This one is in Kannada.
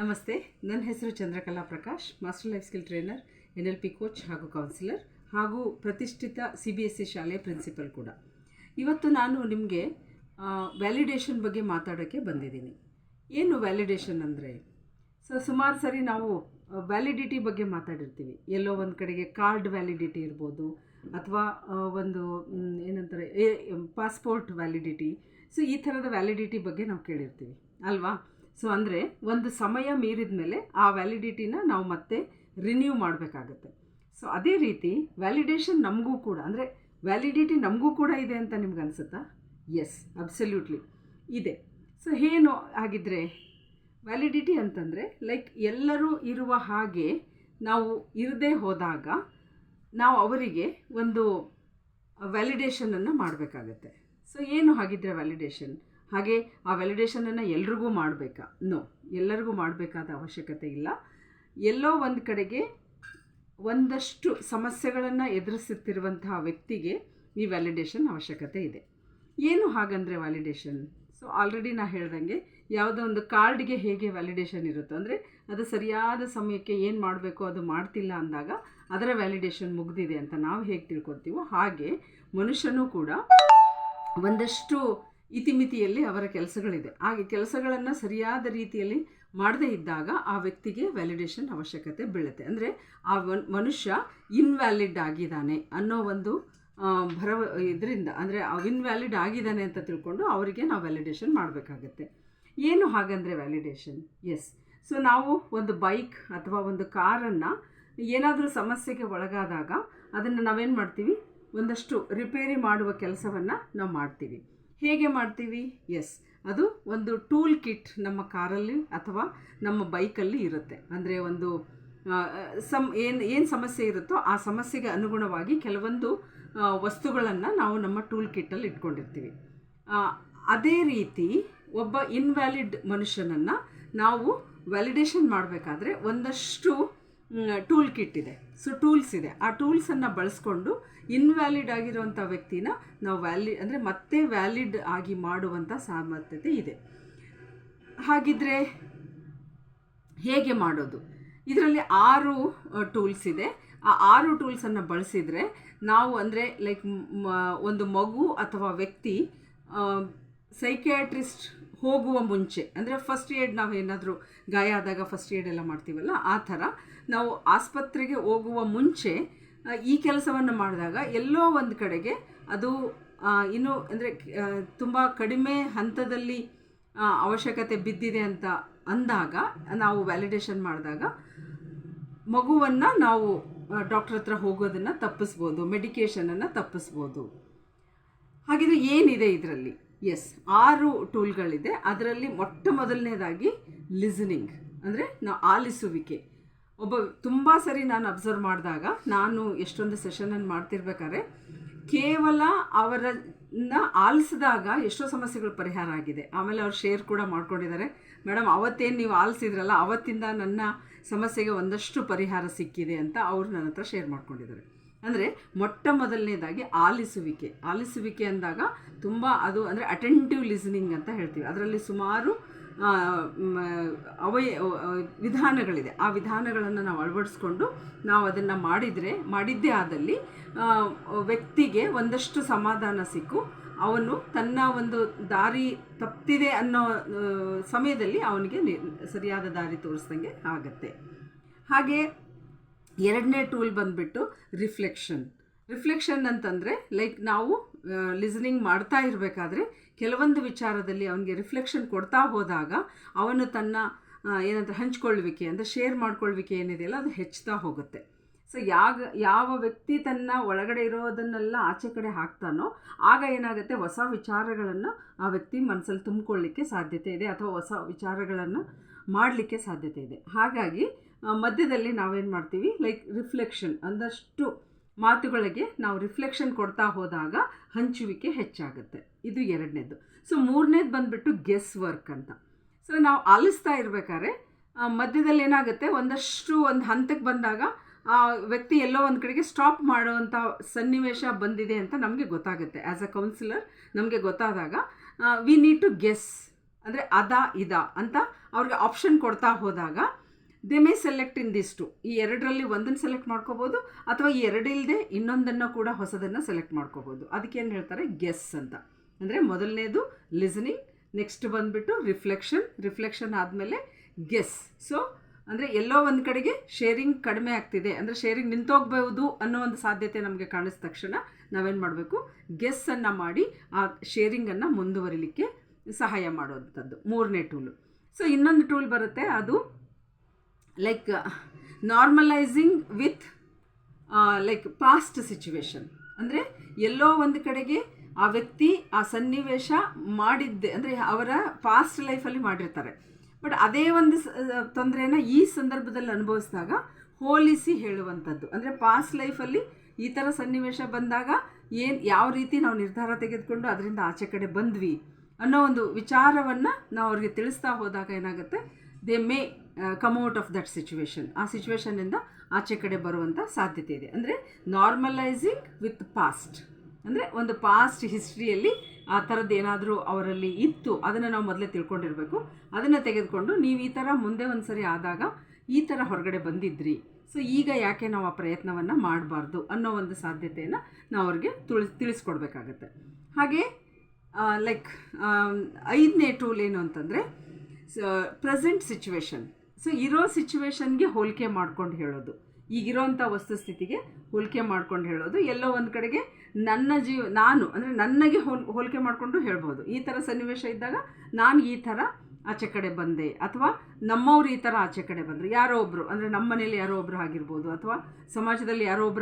ನಮಸ್ತೆ, ನನ್ನ ಹೆಸರು Chandrakala Prakash master life skill trainer N L P coach ಹಾಗೂ ಕೌನ್ಸಿಲರ್ ಹಾಗೂ ಪ್ರತಿಷ್ಠಿತ ಸಿ ಬಿ ಎಸ್ ಸಿ ಶಾಲೆಯ ಪ್ರಿನ್ಸಿಪಲ್ ಕೂಡ. ಇವತ್ತು ನಾನು ನಿಮಗೆ ವ್ಯಾಲಿಡೇಷನ್ ಬಗ್ಗೆ ಮಾತಾಡೋಕ್ಕೆ ಬಂದಿದ್ದೀನಿ. ಏನು ವ್ಯಾಲಿಡೇಷನ್ ಅಂದರೆ? ಸೊ, ಸುಮಾರು ಸರಿ ನಾವು ವ್ಯಾಲಿಡಿಟಿ ಬಗ್ಗೆ ಮಾತಾಡಿರ್ತೀವಿ. ಎಲ್ಲೋ ಒಂದು ಕಡೆಗೆ ಕಾರ್ಡ್ ವ್ಯಾಲಿಡಿಟಿ ಇರ್ಬೋದು, ಅಥವಾ ಒಂದು ಏನಂತಾರೆ ಪಾಸ್ಪೋರ್ಟ್ ವ್ಯಾಲಿಡಿಟಿ ಸೊ, ಈ ಥರದ ವ್ಯಾಲಿಡಿಟಿ ಬಗ್ಗೆ ನಾವು ಕೇಳಿರ್ತೀವಿ. ಅಲ್ವಾ? ಸೊ ಅಂದರೆ ಒಂದು ಸಮಯ ಮೀರಿದ ಮೇಲೆ ಆ ವ್ಯಾಲಿಡಿಟಿನ ನಾವು ಮತ್ತೆ ರಿನ್ಯೂ ಮಾಡಬೇಕಾಗತ್ತೆ. ಸೊ ಅದೇ ರೀತಿ ವ್ಯಾಲಿಡೇಷನ್ ನಮಗೂ ಕೂಡ, ಅಂದರೆ ವ್ಯಾಲಿಡಿಟಿ ನಮಗೂ ಕೂಡ ಇದೆ ಅಂತ ನಿಮ್ಗೆ ಅನಿಸುತ್ತಾ? ಎಸ್ ಅಬ್ಸಲ್ಯೂಟ್ಲಿ ಇದೆ. ಸೊ ಏನು ಆಗಿದ್ರೆ ವ್ಯಾಲಿಡಿಟಿ ಅಂತಂದರೆ ಲೈಕ್ ಎಲ್ಲರೂ ಇರುವ ಹಾಗೆ ನಾವು ಇರದೇ ಹೋದಾಗ ನಾವು ಅವರಿಗೆ ಒಂದು ವ್ಯಾಲಿಡೇಷನನ್ನು ಮಾಡಬೇಕಾಗತ್ತೆ. ಸೊ ಏನು ಹಾಗಿದ್ರೆ ವ್ಯಾಲಿಡೇಷನ್ ಹಾಗೆ ಆ ವ್ಯಾಲಿಡೇಷನನ್ನು ಎಲ್ರಿಗೂ ಮಾಡಬೇಕಾ? ನೋ ಎಲ್ಲರಿಗೂ ಮಾಡಬೇಕಾದ ಅವಶ್ಯಕತೆ ಇಲ್ಲ. ಎಲ್ಲೋ ಒಂದು ಕಡೆಗೆ ಒಂದಷ್ಟು ಸಮಸ್ಯೆಗಳನ್ನು ಎದುರಿಸುತ್ತಿರುವಂತಹ ವ್ಯಕ್ತಿಗೆ ಈ ವ್ಯಾಲಿಡೇಷನ್ ಅವಶ್ಯಕತೆ ಇದೆ. ಏನು ಹಾಗಂದರೆ ವ್ಯಾಲಿಡೇಷನ್ ಸೊ ಆಲ್ರೆಡಿ ನಾ ಹೇಳ್ದಂಗೆ ಯಾವುದೋ ಒಂದು ಕಾರ್ಡ್ಗೆ ಹೇಗೆ ವ್ಯಾಲಿಡೇಷನ್ ಇರುತ್ತೋ, ಅಂದರೆ ಅದು ಸರಿಯಾದ ಸಮಯಕ್ಕೆ ಏನು ಮಾಡಬೇಕು, ಅದು ಮಾಡ್ತಿಲ್ಲ ಅಂದಾಗ ಅದರ ವ್ಯಾಲಿಡೇಷನ್ ಮುಗ್ದಿದೆ ಅಂತ ನಾವು ಹೇಗೆ ತಿಳ್ಕೊತೀವೋ ಹಾಗೆ ಮನುಷ್ಯನೂ ಕೂಡ ಒಂದಷ್ಟು ಇತಿಮಿತಿಯಲ್ಲಿ ಅವರ ಕೆಲಸಗಳಿದೆ. ಹಾಗೆ ಕೆಲಸಗಳನ್ನು ಸರಿಯಾದ ರೀತಿಯಲ್ಲಿ ಮಾಡದೇ ಇದ್ದಾಗ ಆ ವ್ಯಕ್ತಿಗೆ ವ್ಯಾಲಿಡೇಷನ್ ಅವಶ್ಯಕತೆ ಬೀಳುತ್ತೆ. ಅಂದರೆ ಆ ಮನುಷ್ಯ ಇನ್ವ್ಯಾಲಿಡ್ ಆಗಿದ್ದಾನೆ ಅನ್ನೋ ಒಂದು ಭರವ, ಇದರಿಂದ, ಅಂದರೆ ಇನ್ವ್ಯಾಲಿಡ್ ಆಗಿದ್ದಾನೆ ಅಂತ ತಿಳ್ಕೊಂಡು ಅವರಿಗೆ ನಾವು ವ್ಯಾಲಿಡೇಷನ್ ಮಾಡಬೇಕಾಗತ್ತೆ. ಏನು ಹಾಗಂದರೆ ವ್ಯಾಲಿಡೇಷನ್? ಎಸ್ ಸೊ ನಾವು ಒಂದು ಬೈಕ್ ಅಥವಾ ಒಂದು ಕಾರನ್ನು ಏನಾದರೂ ಸಮಸ್ಯೆಗೆ ಒಳಗಾದಾಗ ಅದನ್ನು ನಾವೇನು ಮಾಡ್ತೀವಿ? ಒಂದಷ್ಟು ರಿಪೇರಿ ಮಾಡುವ ಕೆಲಸವನ್ನು ನಾವು ಮಾಡ್ತೀವಿ. ಹೇಗೆ ಮಾಡ್ತೀವಿ? ಎಸ್ ಅದು ಒಂದು ಟೂಲ್ ಕಿಟ್ ನಮ್ಮ ಕಾರಲ್ಲಿ ಅಥವಾ ನಮ್ಮ ಬೈಕಲ್ಲಿ ಇರುತ್ತೆ. ಅಂದರೆ ಒಂದು ಸಮ ಏನು ಏನು ಸಮಸ್ಯೆ ಇರುತ್ತೋ ಆ ಸಮಸ್ಯೆಗೆ ಅನುಗುಣವಾಗಿ ಕೆಲವೊಂದು ವಸ್ತುಗಳನ್ನು ನಾವು ನಮ್ಮ ಟೂಲ್ ಕಿಟ್ಟಲ್ಲಿ ಇಟ್ಕೊಂಡಿರ್ತೀವಿ. ಅದೇ ರೀತಿ ಒಬ್ಬ ಇನ್ವ್ಯಾಲಿಡ್ ಮನುಷ್ಯನನ್ನು ನಾವು ವ್ಯಾಲಿಡೇಷನ್ ಮಾಡಬೇಕಾದ್ರೆ ಒಂದಷ್ಟು ಟೂಲ್ ಕಿಟ್ ಇದೆ. ಸೊ ಟೂಲ್ಸ್ ಇದೆ. ಆ ಟೂಲ್ಸನ್ನು ಬಳಸ್ಕೊಂಡು ಇನ್ವ್ಯಾಲಿಡ್ ಆಗಿರುವಂಥ ವ್ಯಕ್ತಿನ ನಾವು ವ್ಯಾಲಿ ಅಂದರೆ ಮತ್ತೆ ವ್ಯಾಲಿಡ್ ಆಗಿ ಮಾಡುವಂಥ ಸಾಮರ್ಥ್ಯತೆ ಇದೆ. ಹಾಗಿದ್ರೆ ಹೇಗೆ ಮಾಡೋದು? ಇದರಲ್ಲಿ ಆರು ಟೂಲ್ಸ್ ಇದೆ. ಆ ಆರು ಟೂಲ್ಸನ್ನು ಬಳಸಿದರೆ ನಾವು ಅಂದರೆ ಲೈಕ್ ಒಂದು ಮಗು ಅಥವಾ ವ್ಯಕ್ತಿ ಸೈಕಿಯಾಟ್ರಿಸ್ಟ್ ಹೋಗುವ ಮುಂಚೆ, ಅಂದರೆ ಫಸ್ಟ್ ಏಡ್ ನಾವು ಏನಾದರೂ ಗಾಯ ಆದಾಗ ಫಸ್ಟ್ ಏಡ್ ಎಲ್ಲ ಮಾಡ್ತೀವಲ್ಲ, ಆ ಥರ ನಾವು ಆಸ್ಪತ್ರೆಗೆ ಹೋಗುವ ಮುಂಚೆ ಈ ಕೆಲಸವನ್ನು ಮಾಡಿದಾಗ ಎಲ್ಲೋ ಒಂದು ಕಡೆಗೆ ಅದು ಇನ್ನು ಅಂದರೆ ತುಂಬ ಕಡಿಮೆ ಹಂತದಲ್ಲಿ ಅವಶ್ಯಕತೆ ಬಿದ್ದಿದೆ ಅಂತ ಅಂದಾಗ ನಾವು ವ್ಯಾಲಿಡೇಷನ್ ಮಾಡಿದಾಗ ಮಗುವನ್ನು ನಾವು ಡಾಕ್ಟ್ರ್ ಹತ್ರ ಹೋಗೋದನ್ನು ತಪ್ಪಿಸ್ಬೋದು ಮೆಡಿಕೇಷನನ್ನು ತಪ್ಪಿಸ್ಬೋದು. ಹಾಗಿದ್ರೆ ಏನಿದೆ ಇದರಲ್ಲಿ? ಎಸ್ ಆರು ಟೂಲ್ಗಳಿದೆ. ಅದರಲ್ಲಿ ಮೊಟ್ಟ ಮೊದಲನೇದಾಗಿ ಲಿಸನಿಂಗ್ ಅಂದರೆ ನಾವು ಆಲಿಸುವಿಕೆ. ಒಬ್ಬ ತುಂಬ ಸರಿ ನಾನು ಅಬ್ಸರ್ವ್ ಮಾಡಿದಾಗ, ನಾನು ಎಷ್ಟೊಂದು ಸೆಷನನ್ನು ಮಾಡ್ತಿರ್ಬೇಕಾದ್ರೆ, ಕೇವಲ ಅವರನ್ನ ಆಲಿಸಿದಾಗ ಎಷ್ಟೋ ಸಮಸ್ಯೆಗಳು ಪರಿಹಾರ ಆಗಿದೆ. ಆಮೇಲೆ ಅವ್ರು ಶೇರ್ ಕೂಡ ಮಾಡ್ಕೊಂಡಿದ್ದಾರೆ. ಮೇಡಮ್ ಅವತ್ತೇನು ನೀವು ಆಲಿಸಿದ್ರಲ್ಲ, ಅವತ್ತಿಂದ ನನ್ನ ಸಮಸ್ಯೆಗೆ ಒಂದಷ್ಟು ಪರಿಹಾರ ಸಿಕ್ಕಿದೆ ಅಂತ ಅವರು ನನ್ನ ಹತ್ರ ಶೇರ್ ಮಾಡ್ಕೊಂಡಿದ್ದಾರೆ. ಅಂದರೆ ಮೊಟ್ಟ ಮೊದಲನೇದಾಗಿ ಆಲಿಸುವಿಕೆ. ಆಲಿಸುವಿಕೆ ಅಂದಾಗ ತುಂಬ ಅದು ಅಂದರೆ ಅಟೆಂಟಿವ್ ಲಿಸನಿಂಗ್ ಅಂತ ಹೇಳ್ತೀವಿ. ಅದರಲ್ಲಿ ಸುಮಾರು ಅವಯ ವಿಧಾನಗಳಿದೆ. ಆ ವಿಧಾನಗಳನ್ನು ನಾವು ಅಳವಡಿಸ್ಕೊಂಡು ನಾವು ಅದನ್ನು ಮಾಡಿದರೆ, ಮಾಡಿದ್ದೇ ಆದಲ್ಲಿ ವ್ಯಕ್ತಿಗೆ ಒಂದಷ್ಟು ಸಮಾಧಾನ ಸಿಕ್ಕು. ಅವನು ತನ್ನ ಒಂದು ದಾರಿ ತಪ್ಪಿದೆ ಅನ್ನೋ ಸಮಯದಲ್ಲಿ ಅವನಿಗೆ ಸರಿಯಾದ ದಾರಿ ತೋರಿಸ್ದಂಗೆ ಆಗತ್ತೆ. ಹಾಗೆ ಎರಡನೇ ಟೂಲ್ ಬಂದುಬಿಟ್ಟು ರಿಫ್ಲೆಕ್ಷನ್ ರಿಫ್ಲೆಕ್ಷನ್ ಅಂತಂದರೆ ಲೈಕ್ ನಾವು ಲಿಸನಿಂಗ್ ಮಾಡ್ತಾ ಇರಬೇಕಾದ್ರೆ, ಕೆಲವೊಂದು ವಿಚಾರದಲ್ಲಿ ಅವನಿಗೆ ರಿಫ್ಲೆಕ್ಷನ್ ಕೊಡ್ತಾ ಹೋದಾಗ, ಅವನು ತನ್ನ ಏನಂತ ಹಂಚ್ಕೊಳ್ಳುವಿಕೆ, ಅಂದರೆ ಶೇರ್ ಮಾಡ್ಕೊಳ್ಳುವಿಕೆ ಏನಿದೆಯಲ್ಲ, ಅದು ಹೆಚ್ಚುತ್ತಾ ಹೋಗುತ್ತೆ. ಸೊ ಯಾಗ, ಯಾವ ವ್ಯಕ್ತಿ ತನ್ನ ಒಳಗಡೆ ಇರೋದನ್ನೆಲ್ಲ ಆಚೆ ಕಡೆ ಹಾಕ್ತಾನೋ, ಆಗ ಏನಾಗುತ್ತೆ? ಹೊಸ ವಿಚಾರಗಳನ್ನು ಆ ವ್ಯಕ್ತಿ ಮನಸ್ಸಲ್ಲಿ ತುಂಬಿಕೊಳ್ಳಿಕ್ಕೆ ಸಾಧ್ಯತೆ ಇದೆ ಅಥವಾ ಹೊಸ ವಿಚಾರಗಳನ್ನು ಮಾಡಲಿಕ್ಕೆ ಸಾಧ್ಯತೆ ಇದೆ. ಹಾಗಾಗಿ ಮಧ್ಯದಲ್ಲಿ ನಾವೇನು ಮಾಡ್ತೀವಿ? ಲೈಕ್ ರಿಫ್ಲೆಕ್ಷನ್ ಅಂದಷ್ಟು ಮಾತುಗಳಿಗೆ ನಾವು ರಿಫ್ಲೆಕ್ಷನ್ ಕೊಡ್ತಾ ಹೋದಾಗ ಹಂಚುವಿಕೆ ಹೆಚ್ಚಾಗುತ್ತೆ. ಇದು ಎರಡನೇದು. ಸೊ ಮೂರನೇದು ಬಂದುಬಿಟ್ಟು ಗೆಸ್ ವರ್ಕ್ ಅಂತ. ಸೊ ನಾವು ಆಲಿಸ್ತಾ ಇರಬೇಕಾದ್ರೆ ಮಧ್ಯದಲ್ಲಿ ಏನಾಗುತ್ತೆ? ಒಂದಷ್ಟು ಒಂದು ಹಂತಕ್ಕೆ ಬಂದಾಗ ವ್ಯಕ್ತಿ ಎಲ್ಲೋ ಒಂದು ಕಡೆಗೆ ಸ್ಟಾಪ್ ಮಾಡುವಂಥ ಸನ್ನಿವೇಶ ಬಂದಿದೆ ಅಂತ ನಮಗೆ ಗೊತ್ತಾಗುತ್ತೆ. ಆ್ಯಸ್ ಅ ಕೌನ್ಸಿಲರ್ ನಮಗೆ ಗೊತ್ತಾದಾಗ ವಿ ನೀಡ್ ಟು ಗೆಸ್ ಅಂದರೆ ಅದ, ಇದ ಅಂತ ಅವ್ರಿಗೆ ಆಪ್ಷನ್ ಕೊಡ್ತಾ ಹೋದಾಗ they may select in this two ಈ ಎರಡರಲ್ಲಿ ಒಂದನ್ನು ಸೆಲೆಕ್ಟ್ ಮಾಡ್ಕೋಬೋದು, ಅಥವಾ ಈ ಎರಡಿಲ್ಲದೆ ಇನ್ನೊಂದನ್ನು ಕೂಡ ಹೊಸದನ್ನು ಸೆಲೆಕ್ಟ್ ಮಾಡ್ಕೋಬೋದು. ಅದಕ್ಕೆ ಏನು ಹೇಳ್ತಾರೆ? ಗೆಸ್ ಅಂತ. ಅಂದರೆ ಮೊದಲನೇದು ಲಿಸನಿಂಗ್ ನೆಕ್ಸ್ಟ್ ಬಂದುಬಿಟ್ಟು ರಿಫ್ಲೆಕ್ಷನ್ ರಿಫ್ಲೆಕ್ಷನ್ ಆದಮೇಲೆ ಗೆಸ್ ಸೊ ಅಂದರೆ ಎಲ್ಲೋ ಒಂದು ಕಡೆಗೆ ಶೇರಿಂಗ್ ಕಡಿಮೆ ಆಗ್ತಿದೆ. ಅಂದರೆ ಶೇರಿಂಗ್ ನಿಂತೋಗ್ಬೋದು ಅನ್ನೋ ಒಂದು ಸಾಧ್ಯತೆ ನಮಗೆ ಕಾಣಿಸಿದ ತಕ್ಷಣ ನಾವೇನು ಮಾಡಬೇಕು? ಗೆಸ್ಸನ್ನು ಮಾಡಿ ಆ ಶೇರಿಂಗನ್ನು ಮುಂದುವರಿಲಿಕ್ಕೆ ಸಹಾಯ ಮಾಡುವಂಥದ್ದು. ಮೂರನೇ ಟೂಲು ಸೊ ಇನ್ನೊಂದು ಟೂಲ್ ಬರುತ್ತೆ. ಅದು like normalising with like past situation ಅಂದರೆ ಎಲ್ಲೋ ಒಂದು ಕಡೆಗೆ ಆ ವ್ಯಕ್ತಿ ಆ ಸನ್ನಿವೇಶ ಮಾಡಿದ್ದೆ. ಅಂದರೆ ಅವರ ಪಾಸ್ಟ್ ಲೈಫಲ್ಲಿ ಮಾಡಿರ್ತಾರೆ. ಬಟ್ ಅದೇ ಒಂದು ತೊಂದರೆನ ಈ ಸಂದರ್ಭದಲ್ಲಿ ಅನುಭವಿಸಿದಾಗ ಹೋಲಿಸಿ ಹೇಳುವಂಥದ್ದು. ಅಂದರೆ ಪಾಸ್ಟ್ ಲೈಫಲ್ಲಿ ಈ ಥರ ಸನ್ನಿವೇಶ ಬಂದಾಗ ಏನು, ಯಾವ ರೀತಿ ನಾವು ನಿರ್ಧಾರ ತೆಗೆದುಕೊಂಡು ಅದರಿಂದ ಆಚೆ ಕಡೆ ಬಂದ್ವಿ ಅನ್ನೋ ಒಂದು ವಿಚಾರವನ್ನು ನಾವು ಅವ್ರಿಗೆ ತಿಳಿಸ್ತಾ ಹೋದಾಗ ಏನಾಗುತ್ತೆ? They may come out of that situation ಆ ಸಿಚುವೇಶನ್ನಿಂದ ಆಚೆ ಕಡೆ ಬರುವಂಥ ಸಾಧ್ಯತೆ ಇದೆ. ಅಂದರೆ ನಾರ್ಮಲೈಸಿಂಗ್ ವಿತ್ ಪಾಸ್ಟ್ ಅಂದರೆ ಒಂದು ಪಾಸ್ಟ್ ಹಿಸ್ಟ್ರಿಯಲ್ಲಿ ಆ ಥರದ್ದು ಏನಾದರೂ ಅವರಲ್ಲಿ ಇತ್ತು, ಅದನ್ನು ನಾವು ಮೊದಲೇ ತಿಳ್ಕೊಂಡಿರಬೇಕು. ಅದನ್ನು ತೆಗೆದುಕೊಂಡು ನೀವು ಈ ಥರ ಮುಂದೆ ಒಂದು ಸರಿ ಆದಾಗ ಈ ಥರ ಹೊರಗಡೆ ಬಂದಿದ್ರಿ. ಸೊ ಈಗ ಯಾಕೆ ನಾವು ಆ ಪ್ರಯತ್ನವನ್ನು ಮಾಡಬಾರ್ದು ಅನ್ನೋ ಒಂದು ಸಾಧ್ಯತೆಯನ್ನು ನಾವು ಅವ್ರಿಗೆ ತುಳಿ, ತಿಳಿಸ್ಕೊಡ್ಬೇಕಾಗತ್ತೆ. ಹಾಗೆ ಲೈಕ್ ಐದನೇ ಟೂಲ್ ಏನು ಅಂತಂದರೆ ಪ್ರೆಸೆಂಟ್ ಸಿಚುವೇಶನ್ ಸೊ ಇರೋ ಸಿಚುವೇಶನ್ಗೆ ಹೋಲಿಕೆ ಮಾಡ್ಕೊಂಡು ಹೇಳೋದು. ಈಗಿರೋಂಥ ವಸ್ತುಸ್ಥಿತಿಗೆ ಹೋಲಿಕೆ ಮಾಡ್ಕೊಂಡು ಹೇಳೋದು. ಎಲ್ಲೋ ಒಂದು ಕಡೆಗೆ ನನ್ನ ಜೀವ, ನಾನು, ಅಂದರೆ ನನಗೆ ಹೋಲ್, ಹೋಲಿಕೆ ಮಾಡಿಕೊಂಡು ಹೇಳ್ಬೋದು. ಈ ಥರ ಸನ್ನಿವೇಶ ಇದ್ದಾಗ ನಾನು ಈ ಥರ ಆಚೆ ಕಡೆ ಬಂದೆ, ಅಥವಾ ನಮ್ಮವ್ರು ಈ ಥರ ಆಚೆ ಕಡೆ ಬಂದರು. ಯಾರೋ ಒಬ್ಬರು ಅಂದರೆ ನಮ್ಮ ಮನೇಲಿ ಯಾರೋ ಒಬ್ಬರು ಆಗಿರ್ಬೋದು, ಅಥವಾ ಸಮಾಜದಲ್ಲಿ ಯಾರೋ ಒಬ್ಬರು